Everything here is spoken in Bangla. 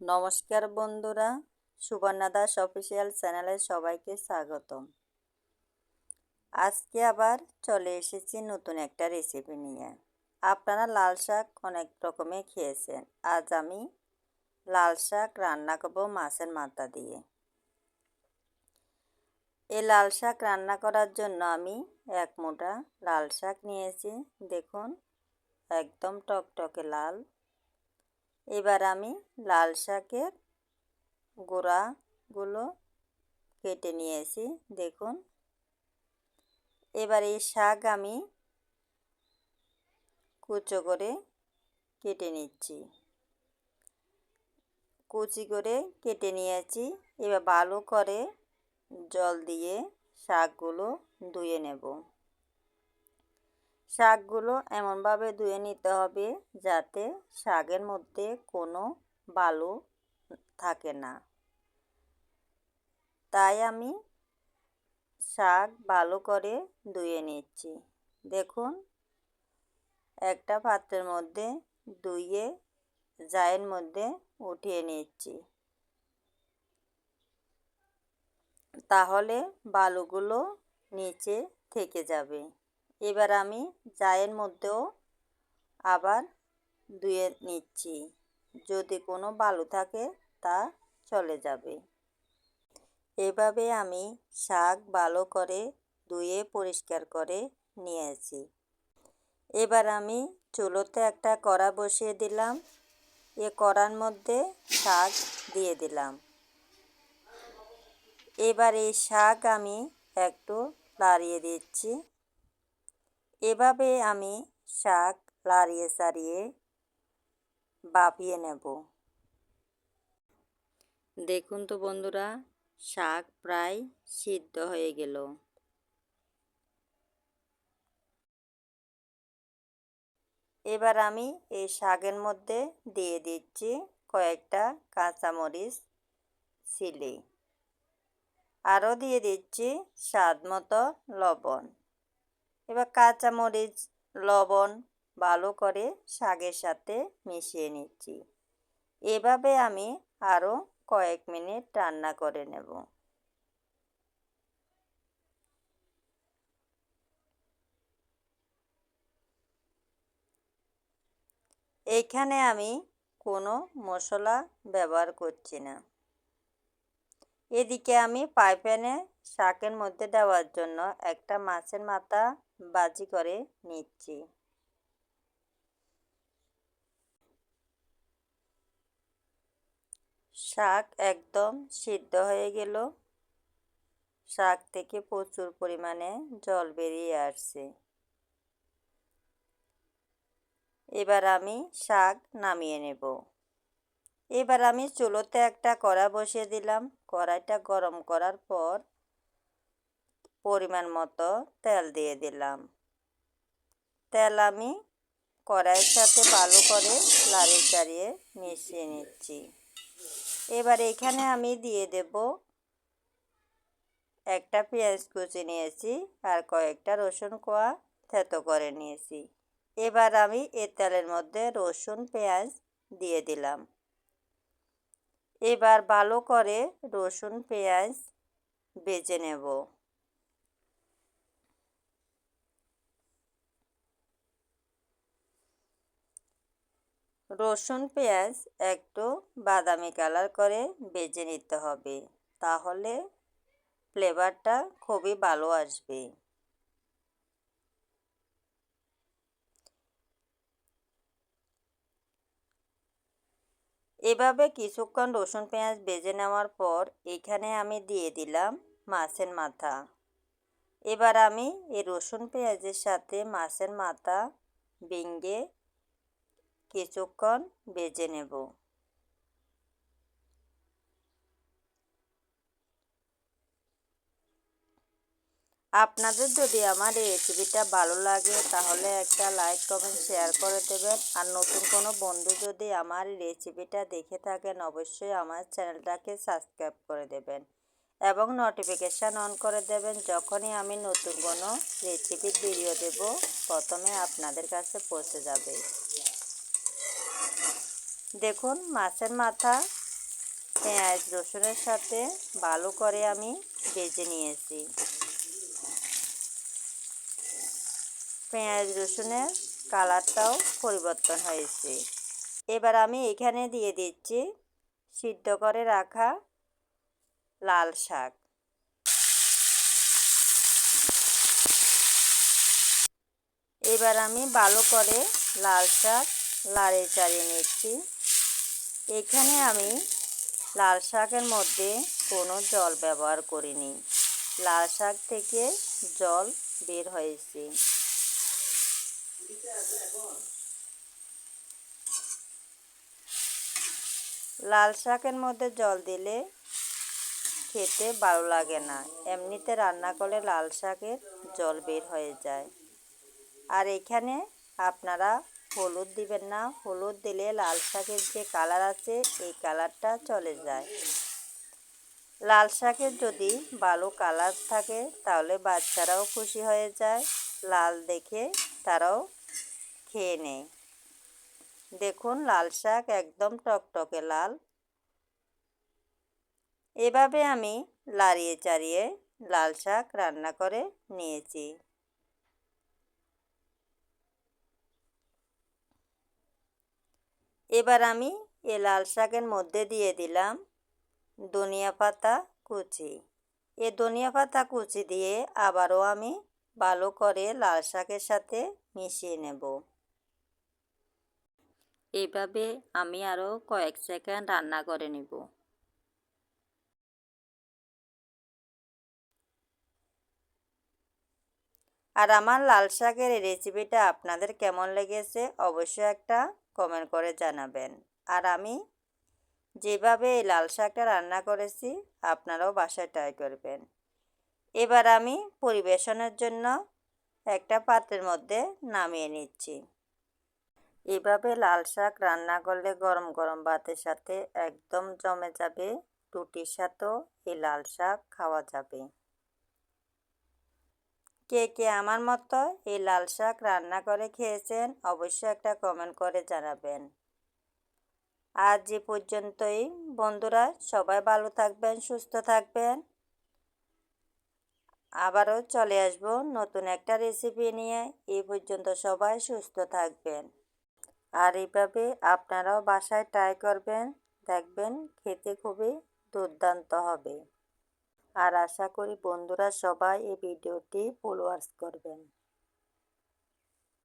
নমস্কার বন্ধুরা, সুবর্ণা দাস অফিসিয়াল চ্যানেলে সবাইকে স্বাগতম। আজকে আবার চলে এসেছি নতুন একটা রেসিপি নিয়ে। আপনারা লাল শাক অনেক রকমের খেয়েছেন। আজ আমি লাল শাক রান্না করব মাছের মাথা দিয়ে। এই লাল শাক রান্না করার জন্য আমি এক মোটা লাল শাক নিয়েছি। দেখুন, একদম টকটকে লাল। এবার আমি লাল শাকের গোড়াগুলো কেটে নিয়েছি, দেখুন। এবার এই শাক আমি কুচো করে কেটে নিচ্ছি। কুচি করে কেটে নিয়েছি, এবার ভালো করে জল দিয়ে শাকগুলো ধুয়ে নেব। শাকগুলো এমনভাবে ধুয়ে নিতে হবে যাতে শাকের মধ্যে কোনো বালু থাকে না। তাই আমি শাক ভালো করে ধুয়ে নিচ্ছি। দেখুন, একটা পাত্রের মধ্যে ধুয়ে জায়ের মধ্যে উঠিয়ে নিচ্ছি। তাহলে বালুগুলো নিচে থেকে যাবে। এবার আমি জায়ের মধ্যেও আবার ধুয়ে নিচ্ছি। যদি কোনো বালু থাকে তা চলে যাবে। এভাবে আমি শাক ভালো করে ধুয়ে পরিষ্কার করে নিয়েছি। এবার আমি চুলোতে একটা কড়া বসিয়ে দিলাম। এ কড়ার মধ্যে শাক দিয়ে দিলাম। এবার এই শাক আমি একটু লাড়িয়ে দিচ্ছি। এভাবে আমি শাক লাড়িয়ে সারিয়ে বাপিয়ে নেব। দেখুন তো বন্ধুরা, শাক প্রায় সিদ্ধ হয়ে গেল। এবার আমি এই শাকের মধ্যে দিয়ে দিচ্ছি কয়েকটা কাঁচামরিচ সিলি আরও দিয়ে দিচ্ছি স্বাদ মতো লবণ। এবার কাঁচামরিচ, লবণ ভালো করে শাকের সাথে মিশিয়ে নিচ্ছি। এভাবে আমি আরও কয়েক মিনিট রান্না করে নেব। এইখানে আমি কোনো মশলা ব্যবহার করছি না। এদিকে আমি পাইপ্যানে শাকের মধ্যে দেওয়ার জন্য একটা মাছের মাথা বাজি করে নিচ্ছি। শাক একদম সিদ্ধ হয়ে গেল। শাক থেকে প্রচুর পরিমাণে জল বেরিয়ে আসছে। এবার আমি শাক নামিয়ে নেব। এবার আমি চুলোতে একটা কড়া বসিয়ে দিলাম। কড়াইটা গরম করার পর পরিমাণ মতো তেল দিয়ে দিলাম। তেল আমি কড়াইয়ের সাথে ভালো করে লাড়িয়ে চাড়িয়ে মিশিয়ে নিচ্ছি। এবার এখানে আমি দিয়ে দেব একটা পেঁয়াজ কুচি নিয়েছি আর কয়েকটা রসুন কোয়া থেতো করে নিয়েছি। এবার আমি এ তেলের মধ্যে রসুন, পেঁয়াজ দিয়ে দিলাম। এবার ভালো করে রসুন, পেঁয়াজ বেজে নেব। রসুন, পেঁয়াজ একটু বাদামি কালার করে বেজে নিতে হবে। তাহলে ফ্লেভারটা খুবই ভালো আসবে। এভাবে কিছুক্ষণ রসুন, পেঁয়াজ বেজে নেওয়ার পর এখানে আমি দিয়ে দিলাম মাছের মাথা। এবার আমি এই রসুন, পেঁয়াজের সাথে মাছের মাথা ভেঙে কিছুক্ষণ বেজে নেব। আপনাদের যদি আমার এই রেসিপিটা ভালো লাগে, তাহলে একটা লাইক কমেন্ট শেয়ার করে দেবেন। আর নতুন কোনো বন্ধু যদি আমার রেসিপিটা দেখে থাকেন, অবশ্যই আমার চ্যানেলটাকে সাবস্ক্রাইব করে দেবেন। এবং নোটিফিকেশান অন করে দেবেন, যখনই আমি নতুন কোনো রেসিপির ভিডিও দেব, প্রথমে আপনাদের কাছে পৌঁছে যাবে। দেখুন, মাছের মাথা, পেঁয়াজ, রসুনের সাথে ভালো করে আমি ভেজে নিয়েছি। পেঁয়াজ, রসুনের কালারটাও পরিবর্তন হয়েছে। এবার আমি এখানে দিয়ে দিচ্ছি সিদ্ধ করে রাখা লাল শাক। এবার আমি ভালো করে লাল শাক লাড়ে চাড়িয়ে নিচ্ছি। এখানে আমি লাল শাকের মধ্যে কোনো জল ব্যবহার করিনি। লাল শাক থেকে জল বের হয়েছে। লাল শাকের মধ্যে জল দিলে খেতে ভালো লাগে না। এমনিতে রান্না করলে লাল শাকের জল বের হয়ে যায়। আর এখানে আপনারা হলুদ দিবেন না। হলুদ দিলে লাল শাকের যে কালার আছে, এই কালারটা চলে যায়। লাল শাকের যদি ভালো কালার থাকে, তাহলে বাচ্চারাও খুশি হয়ে যায়। লাল দেখে তারাও খেয়ে নেয়। দেখুন, লাল শাক একদম টকটকে লাল। এভাবে আমি লাড়িয়ে চাড়িয়ে লাল শাক রান্না করে নিয়েছি। এবার আমি এ লাল শাকের মধ্যে দিয়ে দিলাম ধনিয়া পাতা কুচি। এ ধনিয়া পাতা কুচি দিয়ে আবারও আমি ভালো করে লাল শাকের সাথে মিশিয়ে নেব। এইভাবে আমি আরও কয়েক সেকেন্ড রান্না করে নেব। আর আমার লাল শাকের রেসিপিটা আপনাদের কেমন লেগেছে অবশ্যই একটা কমেন্ট করে জানাবেন। আর আমি যেভাবে এই লাল শাকটা রান্না করেছি, আপনারাও বাসায় ট্রাই করবেন। এবার আমি পরিবেশনের জন্য একটা পাত্রের মধ্যে নামিয়ে নিচ্ছি। এভাবে লাল শাক রান্না করলে গরম গরম ভাতের সাথে একদম জমে যাবে, রুটির সাথেও এই লাল শাক খাওয়া যাবে। কে কে আমার মতো এই লাল শাক রান্না করে খেয়েছেন অবশ্যই একটা কমেন্ট করে জানাবেন। আজ যে পর্যন্তই। বন্ধুরা, সবাই ভালো থাকবেন, সুস্থ থাকবেন। আবারও চলে আসব নতুন একটা রেসিপি নিয়ে। এই পর্যন্ত সবাই সুস্থ থাকবেন। আর এইভাবে আপনারাও বাসায় ট্রাই করবেন, দেখবেন খেতে খুবই দুর্দান্ত হবে। আর আশা করি বন্ধুরা সবাই এই ভিডিওটি ফলোয়ার্স করবেন।